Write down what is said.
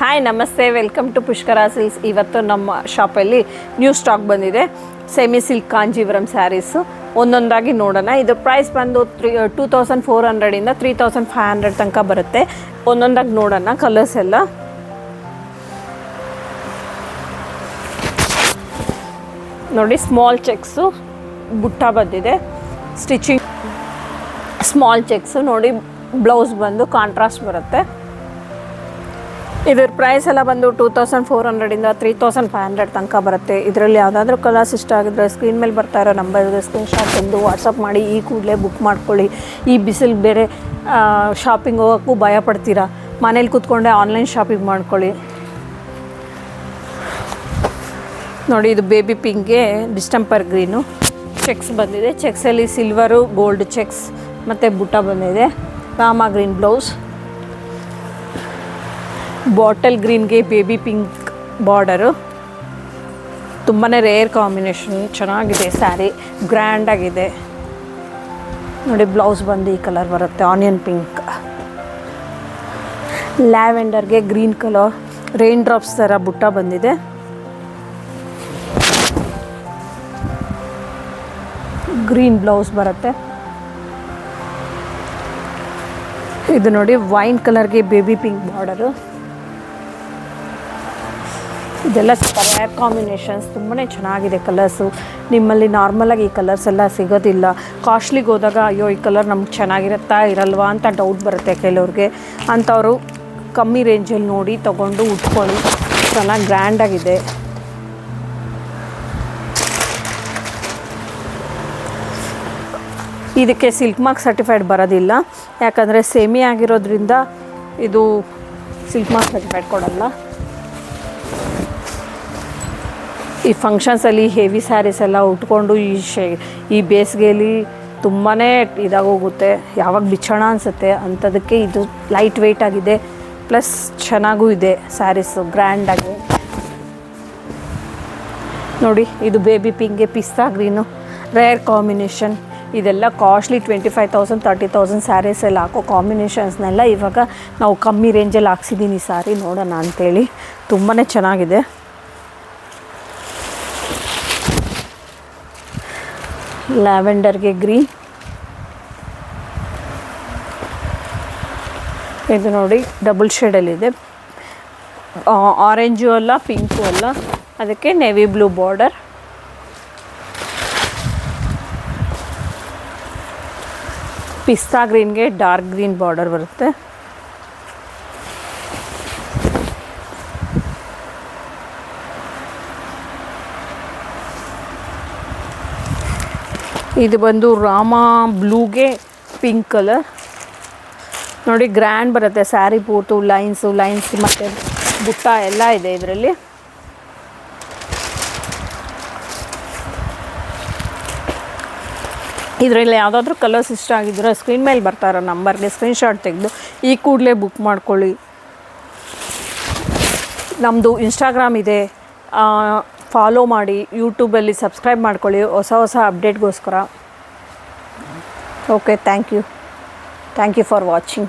Hi ನಮಸ್ತೆ. Welcome to Pushkara ಸಿಲ್ಸ್ ಇವತ್ತು ನಮ್ಮ ಶಾಪಲ್ಲಿ ನ್ಯೂ ಸ್ಟಾಕ್ ಬಂದಿದೆ. ಸೆಮಿ ಸಿಲ್ಕ್ ಕಾಂಜೀವರಂ ಸ್ಯಾರೀಸು ಒಂದೊಂದಾಗಿ ನೋಡೋಣ. ಇದು ಪ್ರೈಸ್ ಬಂದು ತ್ರೀ ಟೂ ತೌಸಂಡ್ ಫೋರ್ ಹಂಡ್ರೆಡಿಂದ ತ್ರೀ ತೌಸಂಡ್ ಫೈವ್ ಹಂಡ್ರೆಡ್ ತನಕ ಬರುತ್ತೆ. ಒಂದೊಂದಾಗಿ ನೋಡೋಣ ಕಲರ್ಸ್ ಎಲ್ಲ. ನೋಡಿ ಸ್ಮಾಲ್ ಚೆಕ್ಸು ಬುಟ್ಟ ಬಂದಿದೆ. ಸ್ಟಿಚಿಂಗ್ ಸ್ಮಾಲ್ ಚೆಕ್ಸು ನೋಡಿ ಬ್ಲೌಸ್ ಬಂದು ಕಾಂಟ್ರಾಸ್ಟ್ ಬರುತ್ತೆ. ಇದ್ರ ಪ್ರೈಸ್ ಎಲ್ಲ ಬಂದು ಟೂ ತೌಸಂಡ್ ಫೋರ್ ಹಂಡ್ರೆಡಿಂದ ತ್ರೀ ತೌಸಂಡ್ ಫೈವ್ ಹಂಡ್ರೆಡ್ ತನಕ ಬರುತ್ತೆ. ಇದರಲ್ಲಿ ಯಾವುದಾದ್ರೂ ಕಲರ್ಸ್ ಇಷ್ಟ ಆಗಿದ್ರೆ ಸ್ಕ್ರೀನ್ ಮೇಲೆ ಬರ್ತಾ ಇರೋ ನಂಬರ್ ಸ್ಕ್ರೀನ್ ಶಾಟ್ ತೆಗೆದು ವಾಟ್ಸಪ್ ಮಾಡಿ ಈ ಕೂಡಲೇ ಬುಕ್ ಮಾಡ್ಕೊಳ್ಳಿ. ಈ ಬಿಸಿಲು ಬೇರೆ ಶಾಪಿಂಗ್ ಹೋಗೋಕ್ಕೂ ಭಯ ಪಡ್ತೀರಾ? ಮನೇಲಿ ಕೂತ್ಕೊಂಡೆ ಆನ್ಲೈನ್ ಶಾಪಿಂಗ್ ಮಾಡ್ಕೊಳ್ಳಿ. ನೋಡಿ ಇದು ಬೇಬಿ ಪಿಂಕ್ಗೆ ಡಿಸ್ಟಂಪರ್ ಗ್ರೀನು ಚೆಕ್ಸ್ ಬಂದಿದೆ. ಚೆಕ್ಸಲ್ಲಿ ಸಿಲ್ವರು ಗೋಲ್ಡ್ ಚೆಕ್ಸ್ ಮತ್ತು ಬುಟ್ಟ ಬಂದಿದೆ. ರಾಮ ಗ್ರೀನ್ ಬ್ಲೌಸ್ ಬಾಟಲ್ ಗ್ರೀನ್ಗೆ ಬೇಬಿ ಪಿಂಕ್ ಬಾರ್ಡರು. ತುಂಬಾ ರೇರ್ ಕಾಂಬಿನೇಷನ್, ಚೆನ್ನಾಗಿದೆ ಸ್ಯಾರಿ ಗ್ರ್ಯಾಂಡಾಗಿದೆ ನೋಡಿ, ಬ್ಲೌಸ್ ಬಂದು ಈ ಕಲರ್ ಬರುತ್ತೆ, ಆನಿಯನ್ ಪಿಂಕ್. ಲ್ಯಾವೆಂಡರ್ಗೆ ಗ್ರೀನ್ ಕಲರ್ ರೈನ್ ಡ್ರಾಪ್ಸ್ ಥರ ಬುಟ್ಟ ಬಂದಿದೆ. ಗ್ರೀನ್ ಬ್ಲೌಸ್ ಬರುತ್ತೆ. ಇದು ನೋಡಿ, ವೈನ್ ಕಲರ್ಗೆ ಬೇಬಿ ಪಿಂಕ್ ಬಾರ್ಡರು. ಇದೆಲ್ಲ ರೇರ್ ಕಾಂಬಿನೇಷನ್ಸ್ ತುಂಬಾ ಚೆನ್ನಾಗಿದೆ ಕಲರ್ಸು ನಿಮ್ಮಲ್ಲಿ ನಾರ್ಮಲಾಗಿ ಈ ಕಲರ್ಸ್ ಎಲ್ಲ ಸಿಗೋದಿಲ್ಲ. ಕಾಸ್ಟ್ಲಿಗೆ ಹೋದಾಗ, ಅಯ್ಯೋ, ಈ ಕಲರ್ ನಮ್ಗೆ ಚೆನ್ನಾಗಿರುತ್ತಾ, ಇರಲ್ವಾ? ಅಂತ ಡೌಟ್ ಬರುತ್ತೆ ಕೆಲವ್ರಿಗೆ. ಅಂಥವರು ಕಮ್ಮಿ ರೇಂಜಲ್ಲಿ ನೋಡಿ ತೊಗೊಂಡು ಉಟ್ಕೊಳ್ಳಿ. ಚೆನ್ನಾಗಿ ಗ್ರ್ಯಾಂಡಾಗಿದೆ ಇದಕ್ಕೆ ಸಿಲ್ಕ್ ಮಾರ್ಕ್ ಸರ್ಟಿಫೈಡ್ ಬರೋದಿಲ್ಲ. ಯಾಕಂದರೆ ಸೆಮಿ ಆಗಿರೋದ್ರಿಂದ ಇದು ಸಿಲ್ಕ್ ಮಾರ್ಕ್ ಸರ್ಟಿಫೈಡ್ ಕೊಡಲ್ಲ. ಈ ಫಂಕ್ಷನ್ಸಲ್ಲಿ ಹೆವಿ ಸ್ಯಾರೀಸ್ ಎಲ್ಲ ಉಟ್ಕೊಂಡು ಈ ಶೇ, ಈ ಬೇಸಿಗೆಯಲ್ಲಿ ತುಂಬಾ ಇದಾಗೋಗುತ್ತೆ. ಯಾವಾಗ ಬಿಚ್ಚೋಣ ಅನಿಸುತ್ತೆ ಅಂಥದಕ್ಕೆ ಇದು ಲೈಟ್ ವೆಯ್ಟ್ ಆಗಿದೆ. ಪ್ಲಸ್ ಚೆನ್ನಾಗೂ ಇದೆ ಸ್ಯಾರೀಸು ಗ್ರ್ಯಾಂಡಾಗಿ ನೋಡಿ, ಇದು ಬೇಬಿ ಪಿಂಕ್ಗೆ ಪಿಸ್ತಾ ಗ್ರೀನು ರೇರ್ ಕಾಂಬಿನೇಷನ್ ಇದೆಲ್ಲ costly twenty five thousand thirty thousand ಸ್ಯಾರೀಸಲ್ಲಿ ಹಾಕೋ ಕಾಂಬಿನೇಷನ್ಸ್ನೆಲ್ಲ ಇವಾಗ ನಾವು ಕಮ್ಮಿ ರೇಂಜಲ್ಲಿ ಹಾಕ್ಸಿದ್ದೀನಿ ಸ್ಯಾರಿ ನೋಡೋಣ ಅಂಥೇಳಿ ತುಂಬಾ ಚೆನ್ನಾಗಿದೆ. ಲ್ಯಾವೆಂಡರ್ಗೆ ಗ್ರೀನ್. ಇದು ನೋಡಿ ಡಬಲ್ ಶೇಡಲ್ಲಿದೆ. ಆರೆಂಜು ಅಲ್ಲ ಪಿಂಕು ಅಲ್ಲ. ಅದಕ್ಕೆ ನೆವಿ ಬ್ಲೂ ಬಾರ್ಡರ್ ಪಿಸ್ತಾ ಗ್ರೀನ್ಗೆ ಡಾರ್ಕ್ ಗ್ರೀನ್ ಬಾರ್ಡರ್ ಬರುತ್ತೆ. ಇದು ಬಂದು ರಾಮ ಬ್ಲೂಗೆ ಪಿಂಕ್ ಕಲರ್. ನೋಡಿ, ಗ್ರ್ಯಾಂಡ್ ಬರುತ್ತೆ. ಸ್ಯಾರಿ ಪೂರ್ತು ಲೈನ್ಸು, ಲೈನ್ಸ್ ಮತ್ತು ಬುಟ್ಟ ಎಲ್ಲ ಇದೆ ಇದರಲ್ಲಿ. ಇದರಲ್ಲಿ ಯಾವುದಾದ್ರೂ ಕಲರ್ಸ್ ಇಷ್ಟ ಆಗಿದ್ರೆ ಸ್ಕ್ರೀನ್ ಮೇಲೆ ಬರ್ತಾ ನಂಬರ್ಗೆ ಸ್ಕ್ರೀನ್ಶಾಟ್ ತೆಗೆದು ಈ ಕೂಡಲೇ ಬುಕ್ ಮಾಡ್ಕೊಳ್ಳಿ. ನಮ್ಮದು ಇನ್ಸ್ಟಾಗ್ರಾಮ್ ಇದೆ. ಫಾಲೋ ಮಾಡಿ ಯೂಟ್ಯೂಬಲ್ಲಿ ಸಬ್ಸ್ಕ್ರೈಬ್ ಮಾಡ್ಕೊಳ್ಳಿ. ಹೊಸ ಹೊಸ ಅಪ್ಡೇಟ್ಗೋಸ್ಕರ okay thank you thank you for watching